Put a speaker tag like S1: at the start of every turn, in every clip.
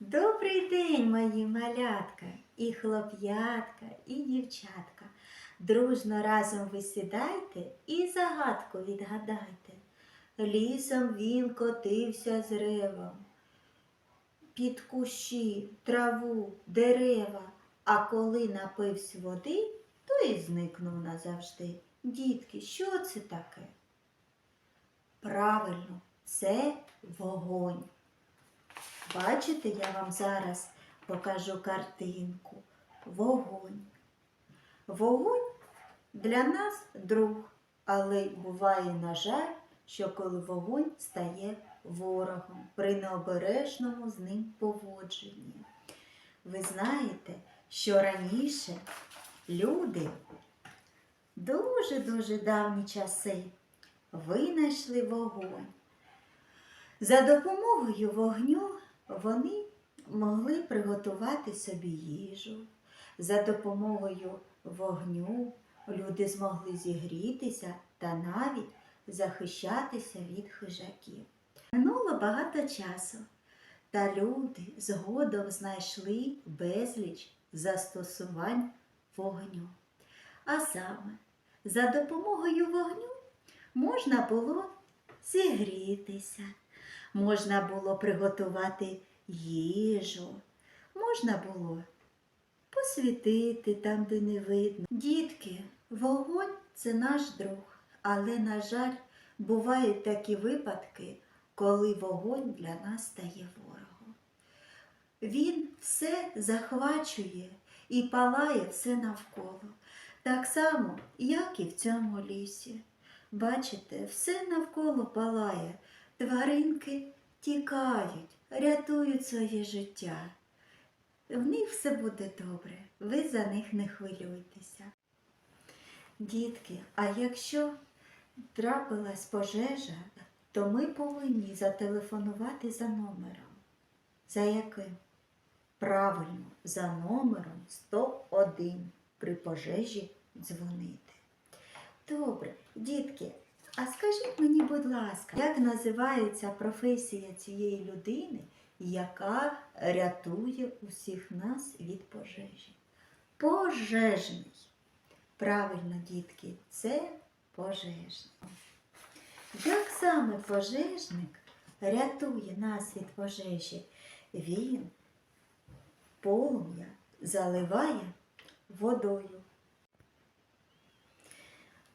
S1: Добрий день, мої малятка, і хлоп'ятка, і дівчатка. Дружно разом ви сідайте і загадку відгадайте. Лісом він котився з ревом, під кущі, траву, дерева, а коли напився води, то і зникнув назавжди. Дітки, що це таке? Правильно, це вогонь. Бачите, я вам зараз покажу картинку. Вогонь. Вогонь для нас друг, але буває, на жаль, що коли вогонь стає ворогом при необережному з ним поводженні. Ви знаєте, що раніше люди дуже-дуже давні часи винайшли вогонь. За допомогою вогню вони могли приготувати собі їжу. За допомогою вогню люди змогли зігрітися та навіть захищатися від хижаків. Минуло багато часу, та люди згодом знайшли безліч застосувань вогню. А саме, за допомогою вогню можна було зігрітися, можна було приготувати їжу, можна було посвітити там, де не видно. Дітки, вогонь це наш друг, але, на жаль, бувають такі випадки, коли вогонь для нас стає ворогом. Він все захвачує і палає все навколо, так само, як і в цьому лісі. Бачите, все навколо палає, тваринки тікають, рятують своє життя. В них все буде добре, ви за них не хвилюйтеся. Дітки, а якщо трапилась пожежа, то ми повинні зателефонувати за номером. За яким? Правильно, за номером 101 при пожежі дзвонити. Добре, дітки, а скажіть мені, будь ласка, як називається професія цієї людини, яка рятує усіх нас від пожежі? Пожежний. Правильно, дітки, це пожежний. Як саме пожежник рятує нас від пожежі? Він полум'я заливає водою.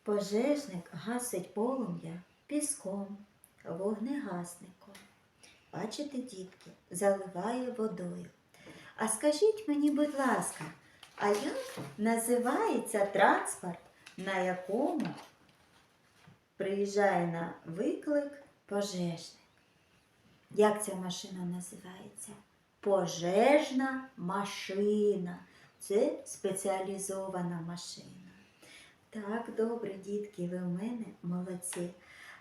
S1: Пожежник гасить полум'я піском, вогнегасником. Бачите, дітки, заливає водою. А скажіть мені, будь ласка, а як називається транспорт, на якому приїжджає на виклик пожежник? Як ця машина називається? Пожежна машина. Це спеціалізована машина. Так, добре, дітки, ви в мене молодці.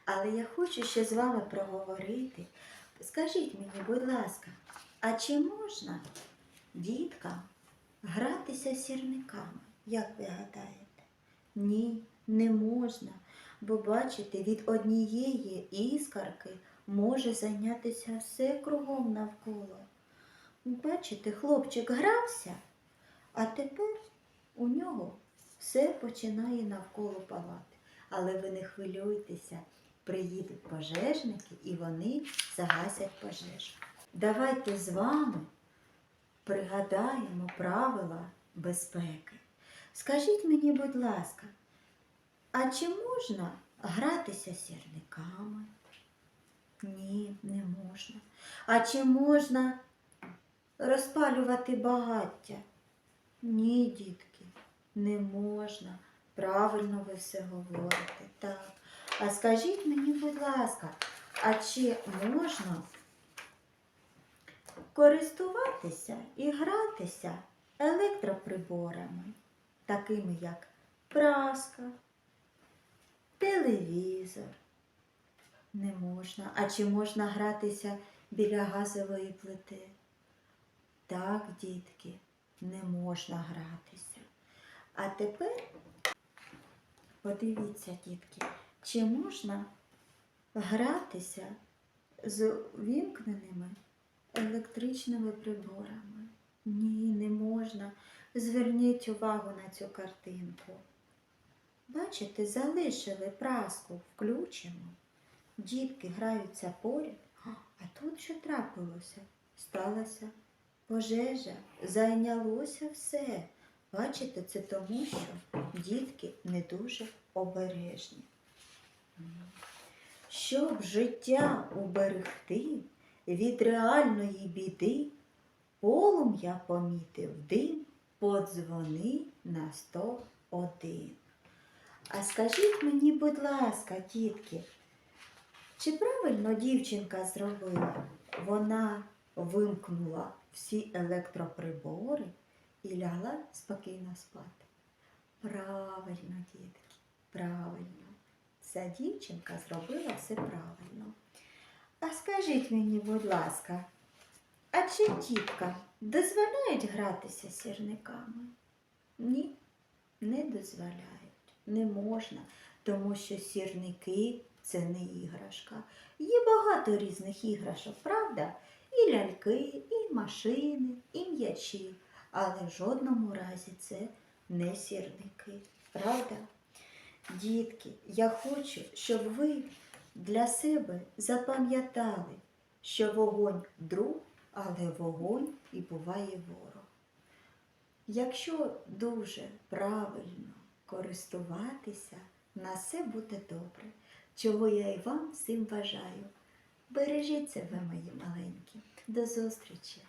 S1: Але я хочу ще з вами проговорити. Скажіть мені, будь ласка, а чи можна діткам гратися сірниками? Як ви гадаєте? Ні, не можна. Бо бачите, від однієї іскарки може зайнятися все кругом навколо. Бачите, хлопчик грався, а тепер у нього все починає навколо палати. Але ви не хвилюйтеся, приїдуть пожежники і вони загасять пожежу. Давайте з вами пригадаємо правила безпеки. Скажіть мені, будь ласка, а чи можна гратися сірниками? Ні, не можна. А чи можна розпалювати багаття? Ні, дітки, не можна. Правильно ви все говорите. Так. А скажіть мені, будь ласка, а чи можна користуватися і гратися електроприборами, такими як праска, телевізор? Не можна. А чи можна гратися біля газової плити? Так, дітки, не можна гратися. А тепер подивіться, дітки, чи можна гратися з вімкненими електричними приборами. Ні, не можна. Зверніть увагу на цю картинку. Бачите, залишили праску включену. Дітки граються поряд. А тут що трапилося? Сталася пожежа, зайнялося все. Бачите, це тому, що дітки не дуже обережні. Щоб життя уберегти від реальної біди, полум'я помітив дим, подзвони на 101. А скажіть мені, будь ласка, дітки, чи правильно дівчинка зробила? Вона вимкнула всі електроприбори і лягла спокійно спати. Правильно, дітки, правильно. Ця дівчинка зробила все правильно. А скажіть мені, будь ласка, а чи діткам дозволяють гратися з сірниками? Ні, не дозволяють. Не можна, тому що сірники це не іграшка. Є багато різних іграшок, правда? І ляльки, і машини, і м'ячі. Але в жодному разі це не сірники. Правда? Дітки, я хочу, щоб ви для себе запам'ятали, що вогонь друг, але вогонь і буває ворог. Якщо дуже правильно користуватися, на все буде добре, чого я і вам всім бажаю. Бережіть себе, мої маленькі. До зустрічі!